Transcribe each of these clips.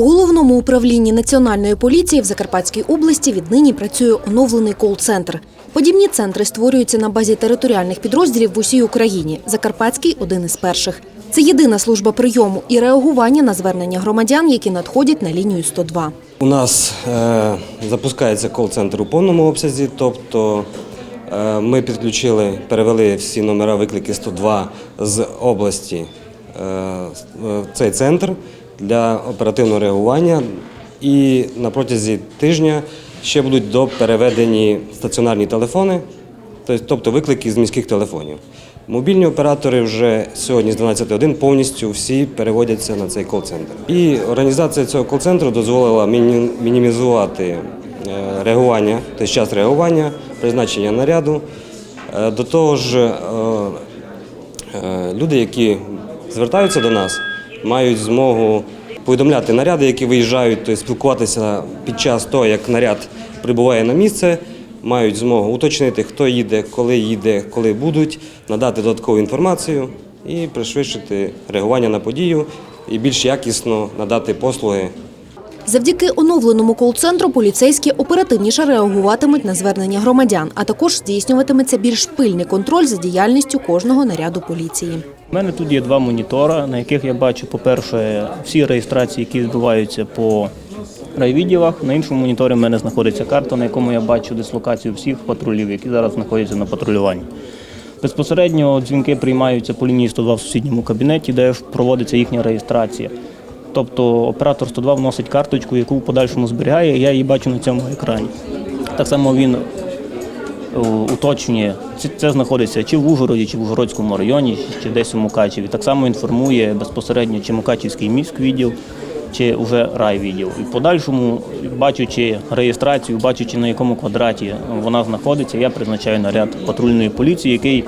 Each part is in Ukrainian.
головному управлінні Національної поліції в Закарпатській області віднині працює оновлений кол-центр. Подібні центри створюються на базі територіальних підрозділів в усій Україні. Закарпатський – один із перших. Це єдина служба прийому і реагування на звернення громадян, які надходять на лінію 102. У нас е, запускається кол-центр у повному обсязі, тобто е, ми підключили, перевели всі номера виклики 102 з області е, в цей центр для оперативного реагування. І на протязі тижня ще будуть допереведені стаціонарні телефони, тобто- виклики з міських телефонів. Мобільні оператори вже сьогодні з 12 годин повністю всі переводяться на цей кол-центр. І організація цього кол-центру дозволила мінімізувати е, реагування, тобто час реагування, призначення наряду. Е, До того ж, е, люди, які звертаються до нас, мають змогу повідомляти наряди, які виїжджають, тобто спілкуватися під час того, як наряд прибуває на місце, мають змогу уточнити, хто їде, коли їде, коли будуть, надати додаткову інформацію і пришвидшити реагування на подію і більш якісно надати послуги Завдяки оновленому кол-центру поліцейські оперативніше реагуватимуть на звернення громадян, а також здійснюватиметься більш пильний контроль за діяльністю кожного наряду поліції. У мене тут є два монітора, на яких я бачу, по-перше, всі реєстрації, які відбуваються по райвідділах. На іншому моніторі в мене знаходиться карта, на якому я бачу дислокацію всіх патрулів, які зараз знаходяться на патрулюванні. Безпосередньо дзвінки приймаються по лінії 102 в сусідньому кабінеті, де проводиться їхня реєстрація. Тобто оператор 102 вносить карточку, яку в подальшому зберігає, і я її бачу на цьому екрані. Так само він е, уточнює, це знаходиться чи в Ужгороді, чи в Ужгородському районі, чи десь у Мукачеві. Так само інформує безпосередньо, чи Мукачівський міськвідділ, чи вже райвідділ. І в подальшому, бачучи реєстрацію, бачучи на якому квадраті вона знаходиться, я призначаю наряд патрульної поліції, який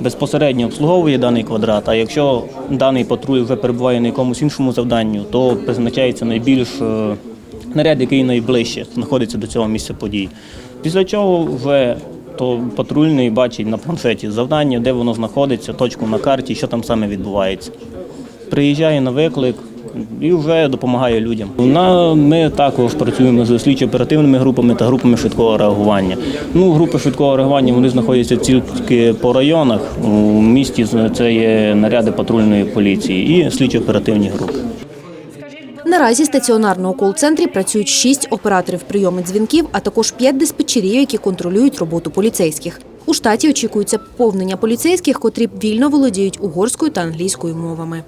безпосередньо обслуговує даний квадрат. А якщо даний патруль вже перебуває на якомусь іншому завданню, то призначається найбільш е, наряд, який найближче знаходиться до цього місця подій. Після чого вже то патрульний бачить на планшеті завдання, де воно знаходиться, точку на карті, що там саме відбувається. Приїжджає на виклик і вже допомагає людям. На, ми також працюємо з слідчо-оперативними групами та групами швидкого реагування. Ну, групи швидкого реагування вони знаходяться тільки по районах. У місті це є наряди патрульної поліції і слідчо-оперативні групи. Наразі в стаціонарному кол-центрі працюють шість операторів прийому дзвінків, а також п'ять диспетчерів, які контролюють роботу поліцейських. У штаті очікується поповнення поліцейських, котрі вільно володіють угорською та англійською мовами.